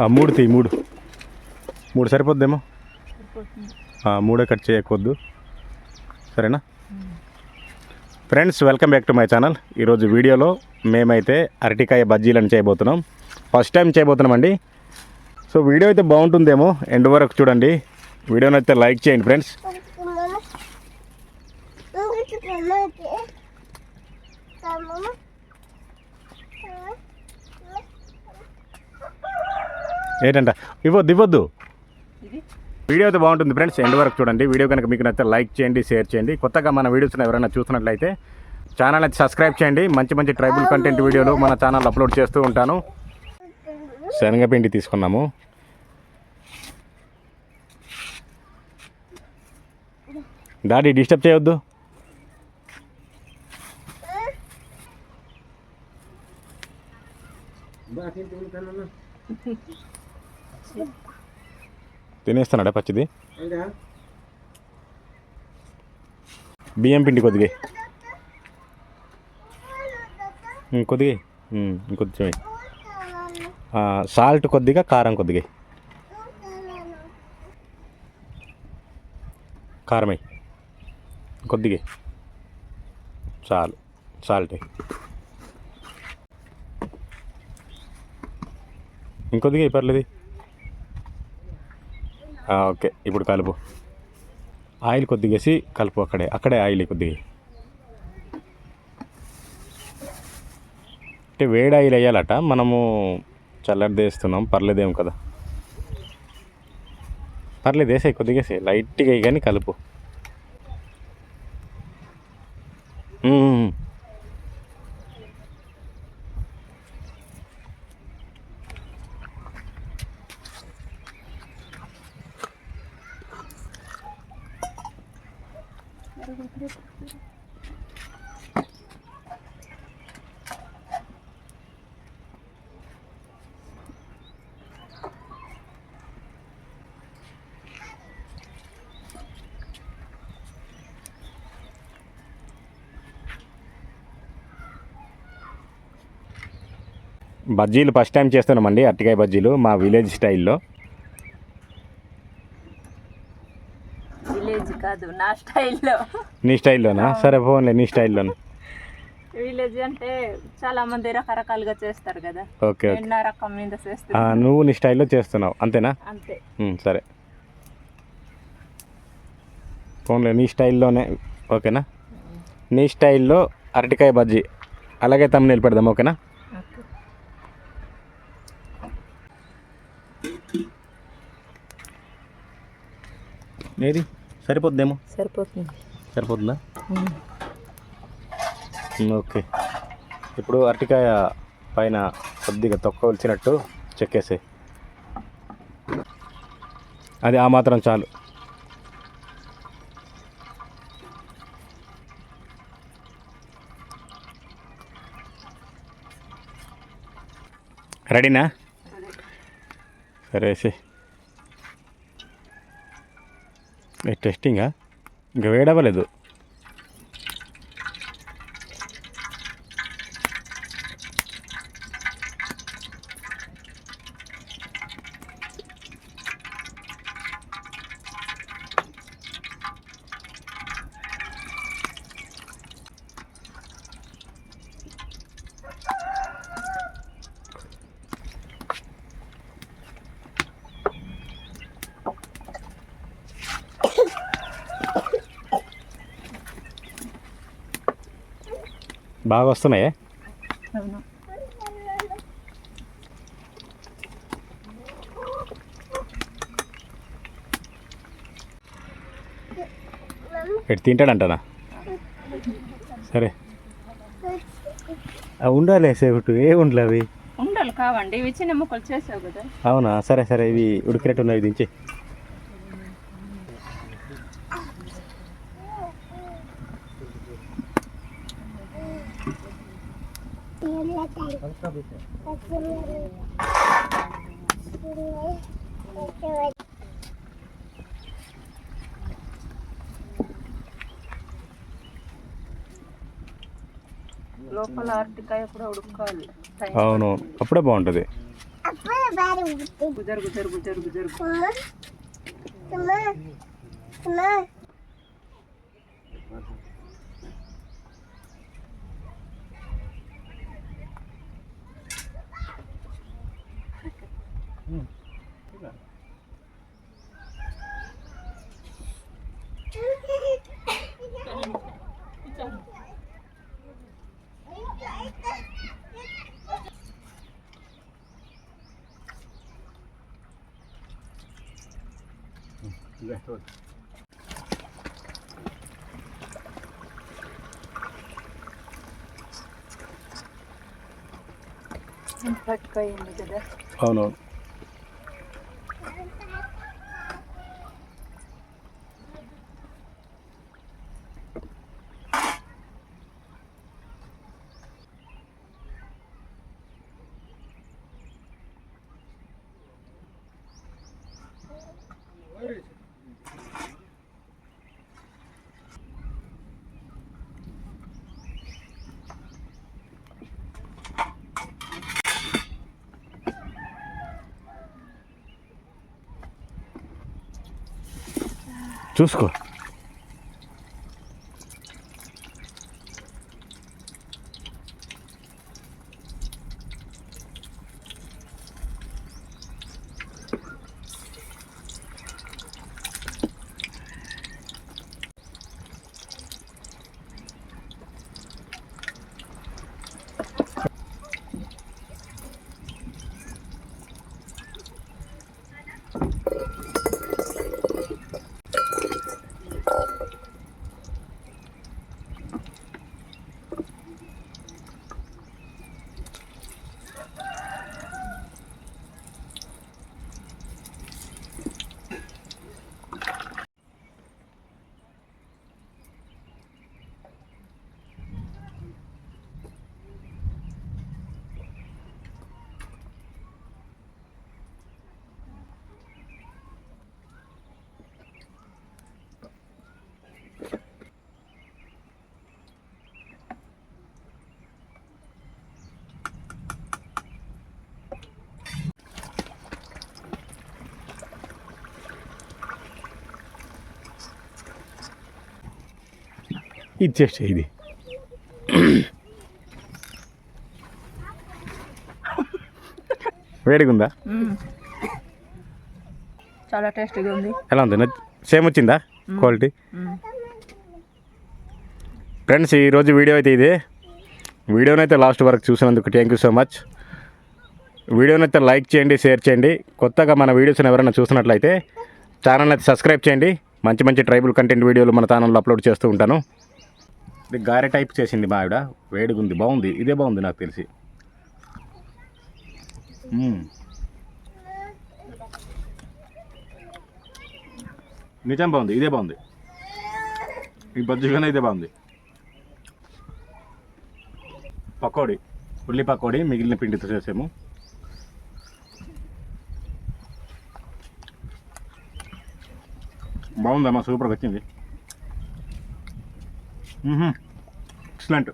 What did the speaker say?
ఆ, మూడు తీ మూడు. మూడు సరిపోద్దేమో? ఆ, మూడే కట్ చేయకొద్దు. సరేనా? Friends welcome back to my channel. ఈరోజు వీడియోలో మేమైతే అరటికాయ బజ్జీలను చేయబోతున్నాం. ఫస్ట్ టైం చేయబోతున్నామండి. సో వీడియో అయితే బాగుంటుందేమో? ఎండ్ వరకు చూడండి. వీడియోని అయితే లైక్ చేయండి ఫ్రెండ్స్. ఏంటంట? ఇవ్వద్దు ఇవ్వద్దు. వీడియో అయితే బాగుంటుంది ఫ్రెండ్స్. ఎండ్ వరకు చూడండి. వీడియో కనుక మీకు నచ్చితే లైక్ చేయండి షేర్ చేయండి. కొత్తగా మన వీడియోస్ ఎవరైనా చూస్తున్నట్లయితే ఛానల్ అయితే సబ్స్క్రైబ్ చేయండి. మంచి మంచి ట్రైబల్ కంటెంట్ వీడియోలు మన ఛానల్ అప్లోడ్ చేస్తూ ఉంటాను. శనగపిండి తీసుకున్నాము. డాడీ డిస్టర్బ్ చేయొద్దు. తినేస్తున్నాడా పచ్చిది? బియ్యం పిండి కొద్దిగా కొద్దిగా ఇంకొంచెం సాల్ట్ కొద్దిగా కారం కొద్దిగా కారమై కొద్దిగా చాలు. సాల్ట్ ఇంకొద్దిగా పర్లేదు. ఓకే ఇప్పుడు కలుపు. ఆయిల్ కొద్దిగా వేసి కలుపు అక్కడే అక్కడే ఆయిల్ కొద్దిగా అంటే వేడి ఆయిల్ వేయాలట మనము చల్లటి వేస్తున్నాం పర్లేదేం కదా. పర్లేదు వేసాయి కొద్దిగా వేసాయి లైట్గా కానీ కలుపు. బజ్జీలు ఫస్ట్ టైం చేస్తున్నామండి అరటికాయ బజ్జీలు మా విలేజ్ స్టైల్లో. కాదు నా స్టైల్లో. నీ స్టైల్లోనా? సరే ఫోన్లే నీ స్టైల్లోనే. విలేజ్ అంటే చాలా మంది రకరకాలుగా చేస్తారు కదా. ఓకే నా రకం మీద ఆ, చేస్తున్నా నువ్వు నీ స్టైల్లో చేస్తున్నావు అంతేనా? అంతే. సరే. ఫోన్లే నీ స్టైల్లోనే ఓకేనా? నీ స్టైల్లో అరటికాయ బజ్జీ అలాగే తమ్ముని పెడదాం ఓకేనా? ఓకే. ఏది? సరిపోద్దేమో సరిపోతుంది. సరిపోతుందా? ఓకే. ఇప్పుడు అరటికాయ పైన కొద్దిగా తొక్క వచ్చినట్టు చెక్కేసే అది ఆ మాత్రం చాలు. రెడీనా? సరే టెస్టింగా ఇంకా వేడవ్వలేదు. బాగా వస్తున్నాయే. ఎటు తింటాడంటనా? సరే. అవి ఉండాలి సేపట్టు ఏ ఉండలే అవి? ఉండాలి కావండి. ఇవి చిన్న ముక్కలు చేసావు కదా. అవునా? సరే సరే. ఇవి ఉడికినట్టు ఉన్నాయి దించి. లోపల అరటికాయ కూడా ఉడుకాలి. అవును అప్పుడే బాగుంటుంది. గుజరు గుజరు గుజరు గుజరు. అరటికాయ ఉంది కదా అవును చూసుకో. ఇచ్చేస్తే ఇది. వేడిగా ఉందా చాలా టేస్టీగా ఉంది. ఎలా ఉంది? సేమ్ వచ్చిందా క్వాలిటీ? ఫ్రెండ్స్ ఈరోజు వీడియో అయితే ఇది. వీడియోనైతే లాస్ట్ వరకు చూసినందుకు థ్యాంక్ యూ సో మచ్ వీడియోనైతే లైక్ చేయండి షేర్ చేయండి. కొత్తగా మన వీడియోస్ని ఎవరైనా చూసినట్లయితే ఛానల్ అయితే సబ్స్క్రైబ్ చేయండి. మంచి మంచి ట్రైబల్ కంటెంట్ వీడియోలు మన ఛానల్లో అప్లోడ్ చేస్తూ ఉంటాను. ఇది గారె టైప్ చేసింది మా ఆవిడ. వేడిగా ఉంది బాగుంది ఇదే బాగుంది నాకు తెలిసి. నిజం బాగుంది ఇదే బాగుంది. ఈ బజ్జీగానే ఇదే బాగుంది. పకోడీ ఉల్లి పకోడీ మిగిలిన పిండితో చేసాము. బాగుందమ్మా సూపర్గా వచ్చింది. ఎక్సలెంట్